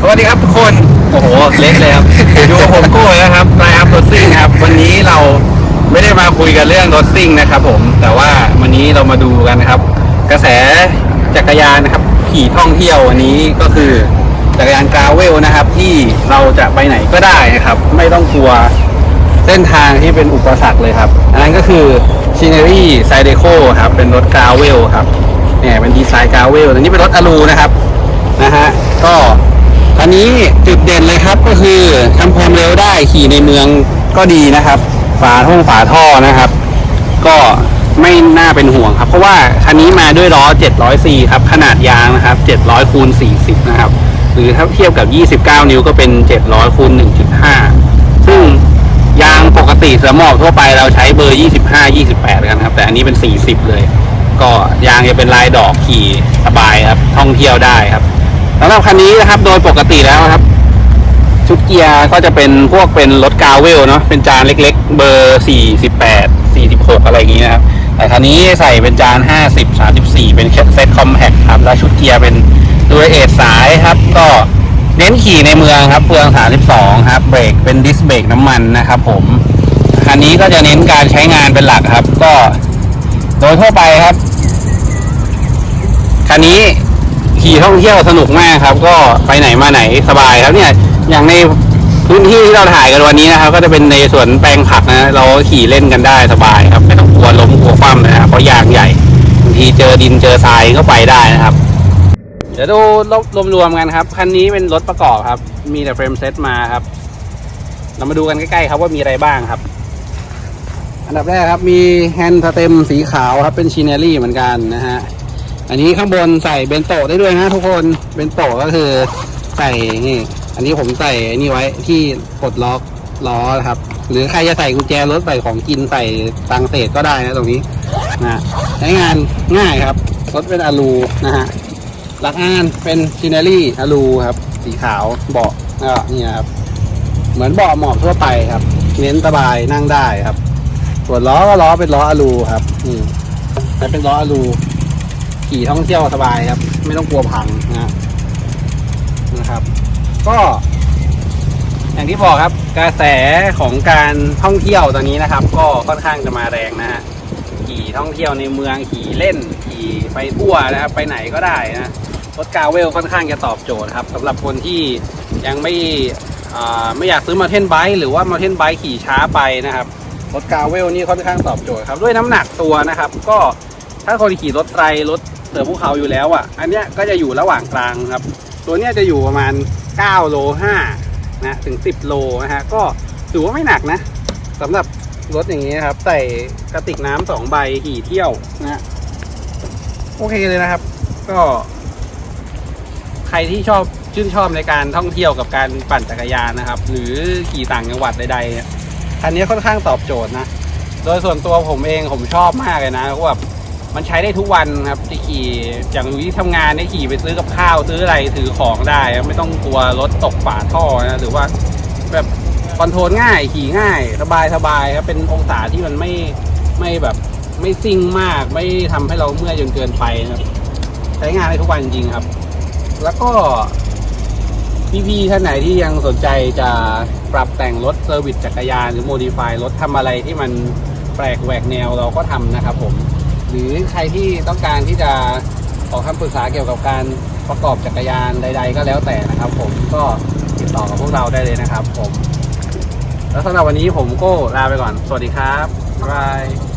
สวัสดีครับทุกคน โอ้โห เล็กเลยครับ อยู่กับผมโก้นะครับไลอัพรถซิ่งครับ วันนี้เราไม่ได้มาคุยกันเรื่องรถซิ่งนะครับผม แต่ว่าวันนี้เรามาดูกันนะครับ กระแสจักรยานนะครับ ขี่ท่องเที่ยววันนี้ก็คือจักรยานกราเวลนะครับ ที่เราจะไปไหนก็ได้นะครับ ไม่ต้องกลัวเส้นทางที่เป็นอุปสรรคเลยครับ อันนั้นก็คือ Scenery s i d e c o ครับ เป็นรถกราเวลครับเนี่ยเป็นดีไซน์กราเวลอันนี้เป็นรถอลูนะครับนะฮะก็อันนี้จุดเด่นเลยครับก็คือทำความเร็วได้ขี่ในเมืองก็ดีนะครับ ฝาท่องฝาท่อนะครับ ก็ไม่น่าเป็นห่วงครับ เพราะว่าคันนี้มาด้วยล้อ 700 c ครับ ขนาดยางนะครับ 700คูณ40 นะครับ หรือถ้าเทียบกับ 29 นิ้วก็เป็น 700คูณ1.5 ซึ่ง สือหมอบทั่วไปเราใช้เบอร์ 25 28กันครับ แต่อันนี้เป็น 40 เลย ก็ยางจะเป็นลายดอกขี่สบายครับ ท่องเที่ยวได้ครับสำหรับคันนี้นะครับ โดยปกติแล้วครับ ชุดเกียร์ก็จะเป็นพวกเป็นรถกาเวลเนาะเป็นจานเล็ก ๆ เบอร์ 48 46 อะไรอย่างนี้นะครับ แต่คันนี้ใส่เป็นจาน 50 34 เป็นเซตคอมแพคครับ แล้วชุดเกียร์เป็นดูเอทสายครับ ก็เน้นขี่ในเมืองครับเฟือง 32 ครับ เบรกเป็นดิสเบรกน้ำมันนะครับผม คันนี้ก็จะเน้นการใช้งานเป็นหลักครับ ก็โดยทั่วไปครับ คันนี้ขี่ท่องเที่ยวสนุกมากครับ ก็ไปไหนมาไหนสบายครับเนี่ย อย่างในพื้นที่ที่เราถ่ายกันวันนี้นะครับ ก็จะเป็นในสวนแปลงผักนะ เราขี่เล่นกันได้สบายครับ ไม่ต้องกลัวล้มกลัวคว่ำนะครับเพราะยางใหญ่บางทีเจอดินเจอทรายก็ไปได้นะครับ เดี๋ยวดูรวมๆกันครับ คันนี้เป็นรถประกอบครับ มีแต่เฟรมเซตมาครับ เรามาดูกันใกล้ๆครับว่ามีอะไรบ้างครับ อันดับแรกครับมีแฮนด์สเต็มสีขาวครับเป็นชินเนอรี่เหมือนกันนะฮะอันนี้ข้างบนใส่เบนโตะได้ด้วยนะทุกคนเบนโตะก็คือใส่นี่อันนี้ผมใส่นี่ไว้ที่ปลดล็อกล้อครับ หรือใครจะใส่กุญแจรถใส่ของกินใส่ตังเศษก็ได้นะตรงนี้นะใช้งานง่ายครับรถเป็นอะลูนะฮะหลักอานเป็นชินเนอรี่อะลูครับ สีขาวเบาะก็นี่ครับเหมือนเบาะหมอบทั่วไปครับ เน้นสบายนั่งได้ครับ ส่วนล้อก็ล้อเป็นล้ออะลูครับนี่ใช้เป็นล้ออะลูขี่ท่องเที่ยวสบายครับ ไม่ต้องกลัวพังนะนะครับ ก็ อย่างที่บอกครับ กระแสของการท่องเที่ยวตอนนี้นะครับ ก็ค่อนข้างจะมาแรงนะฮะขี่ท่องเที่ยวในเมืองขี่เล่น ขี่ไปทั่วนะครับ ไปไหนก็ได้นะรถกาเวลค่อนข้างจะตอบโจทย์ครับสำหรับคนที่ยังไม่ไม่อยากซื้อมาเทนไบค์หรือว่ามาเทนไบค์ขี่ช้าไปนะครับ รถกาเวลนี่ค่อนข้างตอบโจทย์ครับ ด้วยน้ำหนักตัวนะครับ ก็ถ้าคนขี่รถไตรรถเสือภูเขาอยู่แล้วอะ อันเนี้ยก็จะอยู่ระหว่างกลางครับ ตัวเนี้ยจะอยู่ประมาณ9โล5นะถึง 10 โลนะฮะก็ถือว่าไม่หนักนะสำหรับรถอย่างนี้นครับ ใส่กระติกน้ำสองใบขี่เที่ยวนะโอเคเลยนะครับ ก็ ใครที่ชอบชื่นชอบในการท่องเที่ยวกับการปั่นจักรยานนะครับ หรือขี่ต่างจังหวัดใดๆ คันนี้ค่อนข้างตอบโจทย์นะ โดยส่วนตัวผมเองผมชอบมากเลยนะว่าแบบมันใช้ได้ทุกวันครับที่ขี่อย่างที่ทำงานได้ขี่ไปซื้อกับข้าวซื้ออะไรถือของได้ ไม่ต้องกลัวรถตกฝาท่อนะหรือว่าแบบคอนโทรลง่ายขี่ง่ายสบายสบายครับเป็นองศาที่มันไม่ไม่แบบไม่ซิ่งมากไม่ทำให้เราเมื่อยจนเกินไปนะครับใช้งานได้ทุกวันจริงครับ แล้วก็ พี่ๆท่านไหนที่ยังสนใจจะปรับแต่งรถเซอร์วิสจักรยานหรือโมดิฟายรถทำอะไรที่มันแปลกแหวกแนวเราก็ทำนะครับผม หรือใครที่ต้องการที่จะขอคำปรึกษาเกี่ยวกับการประกอบจักรยานใด ๆ ก็แล้วแต่นะครับ ผมก็ติดต่อกับพวกเราได้เลยนะครับ ผม แล้วสำหรับวันนี้ผมก็ลาไปก่อน สวัสดีครับบ๊ายบาย